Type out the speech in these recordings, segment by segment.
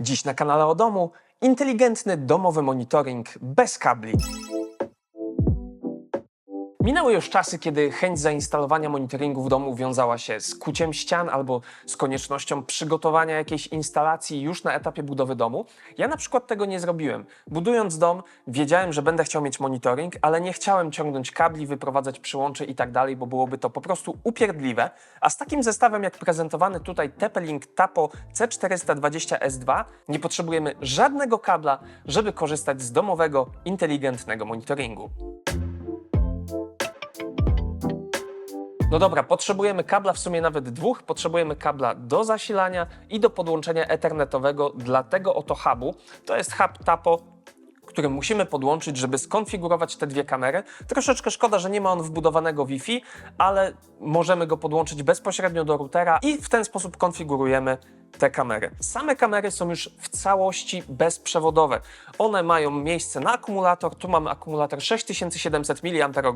Dziś na kanale o domu inteligentny domowy monitoring bez kabli. Minęły już czasy, kiedy chęć zainstalowania monitoringu w domu wiązała się z kuciem ścian albo z koniecznością przygotowania jakiejś instalacji już na etapie budowy domu. Ja na przykład tego nie zrobiłem. Budując dom, wiedziałem, że będę chciał mieć monitoring, ale nie chciałem ciągnąć kabli, wyprowadzać przyłączy i tak dalej, bo byłoby to po prostu upierdliwe. A z takim zestawem jak prezentowany tutaj TP-Link Tapo C420S2 nie potrzebujemy żadnego kabla, żeby korzystać z domowego, inteligentnego monitoringu. No dobra, potrzebujemy kabla, w sumie nawet dwóch. Potrzebujemy kabla do zasilania i do podłączenia ethernetowego dla tego oto hubu. To jest hub Tapo, który musimy podłączyć, żeby skonfigurować te dwie kamery. Troszeczkę szkoda, że nie ma on wbudowanego Wi-Fi, ale możemy go podłączyć bezpośrednio do routera i w ten sposób konfigurujemy te kamery. Same kamery są już w całości bezprzewodowe. One mają miejsce na akumulator. Tu mamy akumulator 6700 mAh,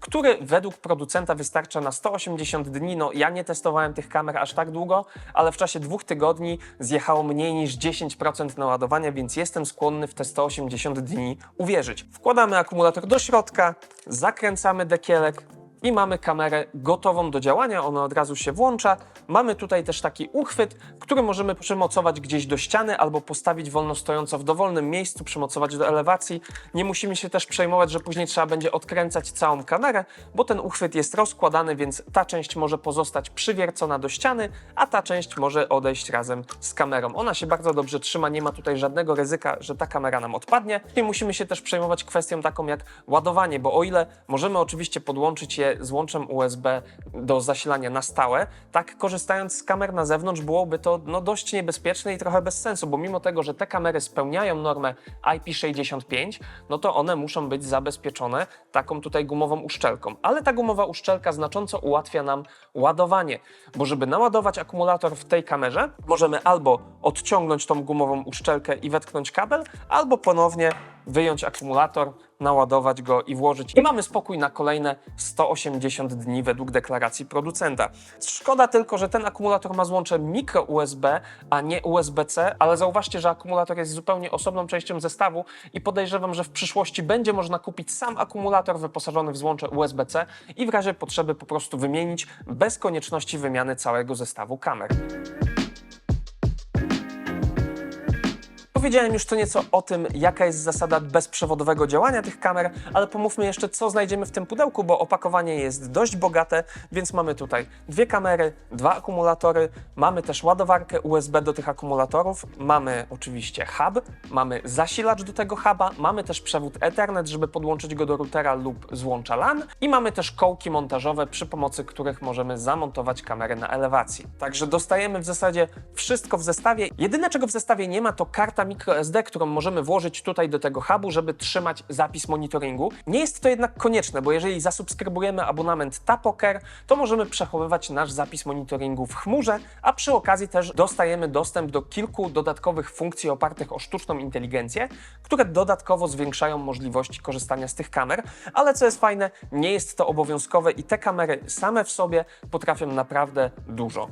który według producenta wystarcza na 180 dni. No, ja nie testowałem tych kamer aż tak długo, ale w czasie dwóch tygodni zjechało mniej niż 10% naładowania, więc jestem skłonny w te 180 dni uwierzyć. Wkładamy akumulator do środka, zakręcamy dekielek, i mamy kamerę gotową do działania, ona od razu się włącza. Mamy tutaj też taki uchwyt, który możemy przymocować gdzieś do ściany albo postawić wolno stojąco w dowolnym miejscu, przymocować do elewacji. Nie musimy się też przejmować, że później trzeba będzie odkręcać całą kamerę, bo ten uchwyt jest rozkładany, więc ta część może pozostać przywiercona do ściany, a ta część może odejść razem z kamerą. Ona się bardzo dobrze trzyma, nie ma tutaj żadnego ryzyka, że ta kamera nam odpadnie. Nie musimy się też przejmować kwestią taką jak ładowanie, bo o ile możemy oczywiście podłączyć je z łączem USB do zasilania na stałe, tak korzystając z kamer na zewnątrz byłoby to no, dość niebezpieczne i trochę bez sensu, bo mimo tego, że te kamery spełniają normę IP65, no to one muszą być zabezpieczone taką tutaj gumową uszczelką. Ale ta gumowa uszczelka znacząco ułatwia nam ładowanie, bo żeby naładować akumulator w tej kamerze, możemy albo odciągnąć tą gumową uszczelkę i wetknąć kabel, albo ponownie wyjąć akumulator, naładować go i włożyć. I mamy spokój na kolejne 180 dni według deklaracji producenta. Szkoda tylko, że ten akumulator ma złącze mikro USB, a nie USB-C, ale zauważcie, że akumulator jest zupełnie osobną częścią zestawu i podejrzewam, że w przyszłości będzie można kupić sam akumulator wyposażony w złącze USB-C i w razie potrzeby po prostu wymienić bez konieczności wymiany całego zestawu kamer. Powiedziałem już co nieco o tym, jaka jest zasada bezprzewodowego działania tych kamer, ale pomówmy jeszcze, co znajdziemy w tym pudełku, bo opakowanie jest dość bogate, więc mamy tutaj dwie kamery, dwa akumulatory, mamy też ładowarkę USB do tych akumulatorów, mamy oczywiście hub, mamy zasilacz do tego huba, mamy też przewód Ethernet, żeby podłączyć go do routera lub złącza LAN i mamy też kołki montażowe, przy pomocy których możemy zamontować kamerę na elewacji. Także dostajemy w zasadzie wszystko w zestawie. Jedyne czego w zestawie nie ma to karta microSD, którą możemy włożyć tutaj do tego hubu, żeby trzymać zapis monitoringu. Nie jest to jednak konieczne, bo jeżeli zasubskrybujemy abonament Tapoker, to możemy przechowywać nasz zapis monitoringu w chmurze, a przy okazji też dostajemy dostęp do kilku dodatkowych funkcji opartych o sztuczną inteligencję, które dodatkowo zwiększają możliwości korzystania z tych kamer, ale co jest fajne, nie jest to obowiązkowe i te kamery same w sobie potrafią naprawdę dużo.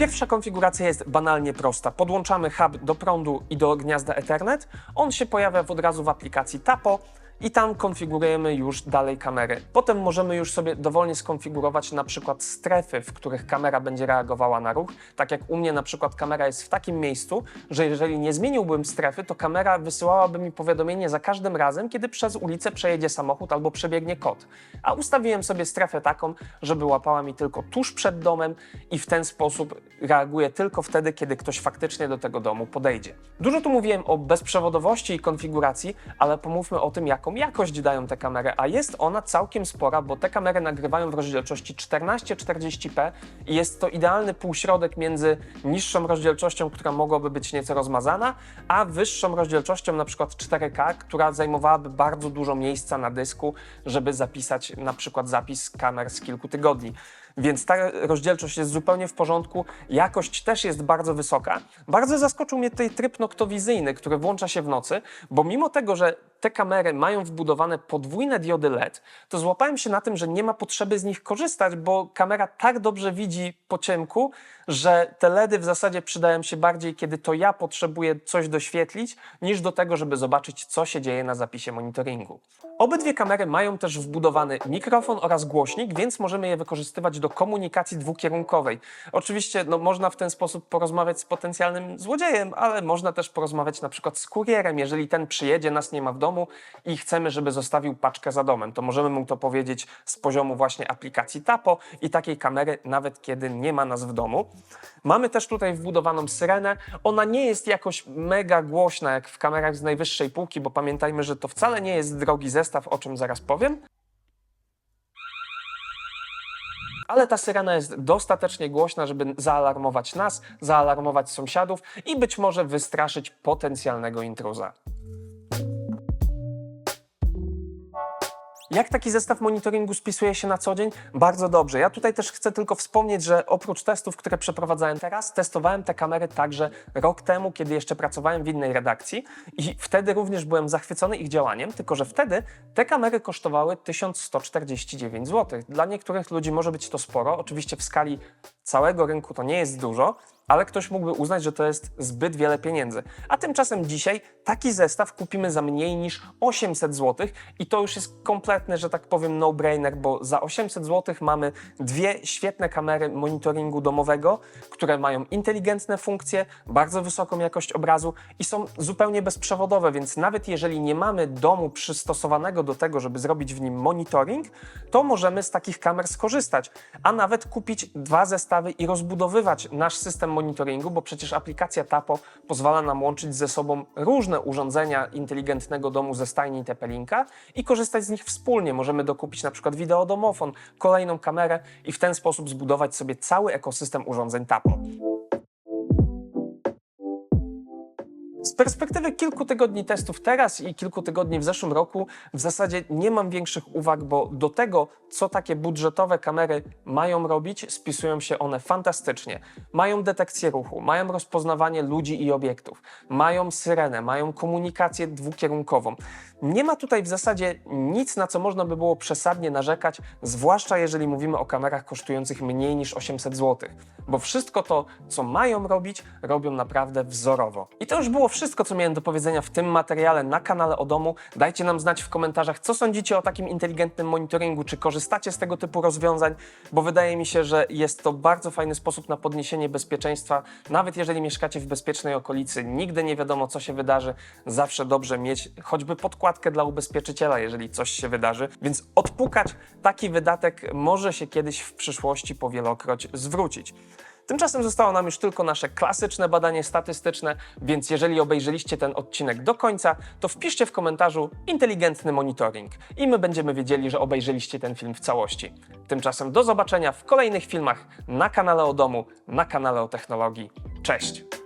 Pierwsza konfiguracja jest banalnie prosta. Podłączamy hub do prądu i do gniazda Ethernet. On się pojawia od razu w aplikacji Tapo i tam konfigurujemy już dalej kamery. Potem możemy już sobie dowolnie skonfigurować na przykład strefy, w których kamera będzie reagowała na ruch. Tak jak u mnie na przykład kamera jest w takim miejscu, że jeżeli nie zmieniłbym strefy, to kamera wysyłałaby mi powiadomienie za każdym razem, kiedy przez ulicę przejedzie samochód albo przebiegnie kot. A ustawiłem sobie strefę taką, żeby łapała mi tylko tuż przed domem i w ten sposób reaguje tylko wtedy, kiedy ktoś faktycznie do tego domu podejdzie. Dużo tu mówiłem o bezprzewodowości i konfiguracji, ale pomówmy o tym, jaką jakość dają te kamery, a jest ona całkiem spora, bo te kamery nagrywają w rozdzielczości 1440p i jest to idealny półśrodek między niższą rozdzielczością, która mogłaby być nieco rozmazana, a wyższą rozdzielczością na przykład 4K, która zajmowałaby bardzo dużo miejsca na dysku, żeby zapisać na przykład zapis kamer z kilku tygodni. Więc ta rozdzielczość jest zupełnie w porządku, jakość też jest bardzo wysoka. Bardzo zaskoczył mnie tutaj tryb noktowizyjny, który włącza się w nocy, bo mimo tego, że te kamery mają wbudowane podwójne diody LED, to złapałem się na tym, że nie ma potrzeby z nich korzystać, bo kamera tak dobrze widzi po ciemku, że te LEDy w zasadzie przydają się bardziej, kiedy to ja potrzebuję coś doświetlić, niż do tego, żeby zobaczyć, co się dzieje na zapisie monitoringu. Obydwie kamery mają też wbudowany mikrofon oraz głośnik, więc możemy je wykorzystywać do komunikacji dwukierunkowej. Oczywiście no, można w ten sposób porozmawiać z potencjalnym złodziejem, ale można też porozmawiać na przykład z kurierem, jeżeli ten przyjedzie, nas nie ma w domu i chcemy, żeby zostawił paczkę za domem, to możemy mu to powiedzieć z poziomu właśnie aplikacji Tapo i takiej kamery, nawet kiedy nie ma nas w domu. Mamy też tutaj wbudowaną syrenę. Ona nie jest jakoś mega głośna jak w kamerach z najwyższej półki, bo pamiętajmy, że to wcale nie jest drogi zestaw, o czym zaraz powiem. Ale ta syrena jest dostatecznie głośna, żeby zaalarmować nas, zaalarmować sąsiadów i być może wystraszyć potencjalnego intruza. Jak taki zestaw monitoringu spisuje się na co dzień? Bardzo dobrze. Ja tutaj też chcę tylko wspomnieć, że oprócz testów, które przeprowadzałem teraz, testowałem te kamery także rok temu, kiedy jeszcze pracowałem w innej redakcji i wtedy również byłem zachwycony ich działaniem, tylko że wtedy te kamery kosztowały 1149 zł. Dla niektórych ludzi może być to sporo, oczywiście w skali całego rynku to nie jest dużo, ale ktoś mógłby uznać, że to jest zbyt wiele pieniędzy. A tymczasem dzisiaj taki zestaw kupimy za mniej niż 800 zł i to już jest kompletny, że tak powiem, no-brainer, bo za 800 zł mamy dwie świetne kamery monitoringu domowego, które mają inteligentne funkcje, bardzo wysoką jakość obrazu i są zupełnie bezprzewodowe, więc nawet jeżeli nie mamy domu przystosowanego do tego, żeby zrobić w nim monitoring, to możemy z takich kamer skorzystać, a nawet kupić dwa zestawy i rozbudowywać nasz system monitoringu, bo przecież aplikacja Tapo pozwala nam łączyć ze sobą różne urządzenia inteligentnego domu ze stajni Tepelinka i korzystać z nich wspólnie. Możemy dokupić na przykład wideodomofon, kolejną kamerę i w ten sposób zbudować sobie cały ekosystem urządzeń Tapo. Z perspektywy kilku tygodni testów teraz i kilku tygodni w zeszłym roku, w zasadzie nie mam większych uwag, bo do tego, co takie budżetowe kamery mają robić, spisują się one fantastycznie. Mają detekcję ruchu, mają rozpoznawanie ludzi i obiektów, mają syrenę, mają komunikację dwukierunkową. Nie ma tutaj w zasadzie nic, na co można by było przesadnie narzekać, zwłaszcza jeżeli mówimy o kamerach kosztujących mniej niż 800 zł, bo wszystko to, co mają robić, robią naprawdę wzorowo. I to już było wszystko, co miałem do powiedzenia w tym materiale na kanale o domu. Dajcie nam znać w komentarzach, co sądzicie o takim inteligentnym monitoringu, czy korzystacie z tego typu rozwiązań, bo wydaje mi się, że jest to bardzo fajny sposób na podniesienie bezpieczeństwa, nawet jeżeli mieszkacie w bezpiecznej okolicy, nigdy nie wiadomo, co się wydarzy, zawsze dobrze mieć choćby podkładkę dla ubezpieczyciela, jeżeli coś się wydarzy, więc odpukać taki wydatek może się kiedyś w przyszłości powielokroć zwrócić. Tymczasem zostało nam już tylko nasze klasyczne badanie statystyczne, więc jeżeli obejrzeliście ten odcinek do końca, to wpiszcie w komentarzu inteligentny monitoring i my będziemy wiedzieli, że obejrzeliście ten film w całości. Tymczasem do zobaczenia w kolejnych filmach na kanale o domu, na kanale o technologii. Cześć!